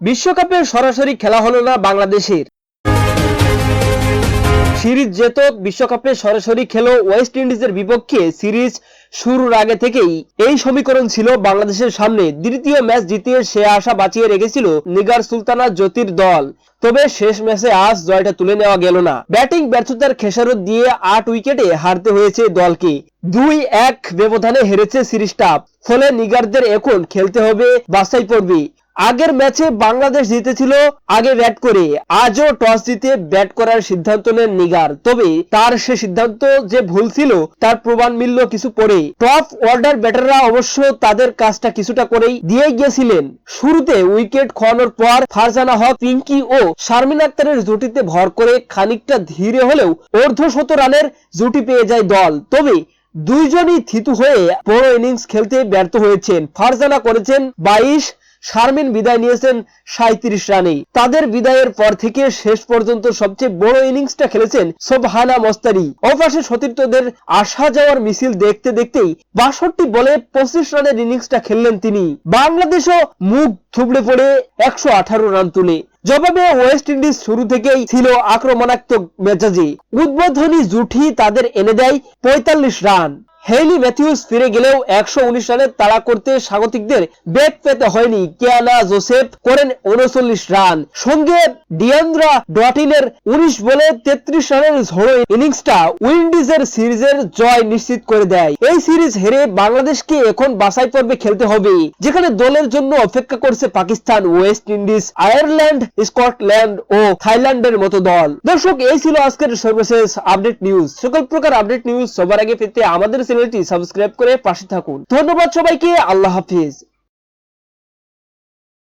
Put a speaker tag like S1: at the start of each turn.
S1: বিশ্বকাপে সরাসরি খেলা হলো না বাংলাদেশের। সিরিজ যেত বিশ্বকাপে সরাসরি খেলো ওয়েস্ট ইন্ডিজের বিপক্ষে সিরিজ শুরুর আগে থেকেই। এই সমীকরণ ছিল বাংলাদেশের সামনে। দ্বিতীয় ম্যাচ জিতিয়ে সে আশা বাঁচিয়ে রেখেছিল নিগার সুলতানা জ্যোতির দল। তবে শেষ ম্যাচে আজ জয়টা তুলে নেওয়া গেল না। ব্যাটিং ব্যর্থতার খেসারত দিয়ে আট উইকেটে হারতে হয়েছে দলকে। দুই এক ব্যবধানে হেরেছে সিরিজটা। ফলে নিগারদের এখন খেলতে হবে বাছাই পড়বে আগের ম্যাচে বাংলাদেশ জিতেছিল আগে ব্যাট করে। আজও টস জিতে ব্যাট করার সিদ্ধান্ত নেন নিগার। তবে তার সে সিদ্ধান্ত যে ভুল ছিল, তার প্রমাণ মিলল কিছু পরে টপ অর্ডার ব্যাটাররা অবশ্য তাদের কাজটা কিছুটা করেই দিয়ে গিয়েছিলেন। শুরুতে উইকেট খোয়ানোর পর ফারজানা হক, পিঙ্কি ও শারমিন আক্তারের জুটিতে ভর করে খানিকটা ধীরে হলেও অর্ধশত রানের জুটি পেয়ে যায় দল। তবে দুইজনই থিতু হয়ে বড় ইনিংস খেলতে ব্যর্থ হয়েছেন। ফারজানা করেছেন বাইশ শারমিন বিদায় নিয়েছেন সাঁত্রিশ রানে তাদের বিদায়ের পর থেকে শেষ পর্যন্ত সবচেয়ে বড় ইনিংসটা খেলেছেন সোবহানা মস্তারি। অপাশে সতীর্থদের আসা যাওয়ার মিছিল দেখতে দেখতেই বাষট্টি বলে পঁচিশ রানের ইনিংসটা খেললেন তিনি। বাংলাদেশও মুখ থুবড়ে পড়ে একশো আঠারো রান তুলে। জবাবে ওয়েস্ট ইন্ডিজ শুরু থেকেই ছিল আক্রমণাত্মক মেজাজি। উদ্বোধনী জুটি তাদের এনে দেয় পঁয়তাল্লিশ রান। হেইলি ম্যাথিউস ফিরে গেলেও একশো উনিশ রানে তাড়া করতে স্বাগতিকদের বেগ পেতে হয়নি কেয়ানা জোসেফ করেন উনচল্লিশ রান। সঙ্গে ডিয়ান্দ্রা ডটিনের উনিশ বলে তেত্রিশ রানের ঝোড়ো ইনিংসটা উইন্ডিজের সিরিজের জয় নিশ্চিত করে দেয়। এই সিরিজ হেরে বাংলাদেশকে এখন বাছাই পর্বে খেলতে হবে, যেখানে দলের জন্য অপেক্ষা করছে Pakistan, West Indies, Ireland, Scotland ও থাইল্যান্ডের মতো দল। দর্শক, এই ছিল আজকের সর্বশেষ আপডেট নিউজ। সকল প্রকার আপডেট নিউজ সবার আগে পেতে আমাদের চ্যানেলটি সাবস্ক্রাইব করে পাশে থাকুন। ধন্যবাদ সবাইকে আল্লাহ হাফিজ।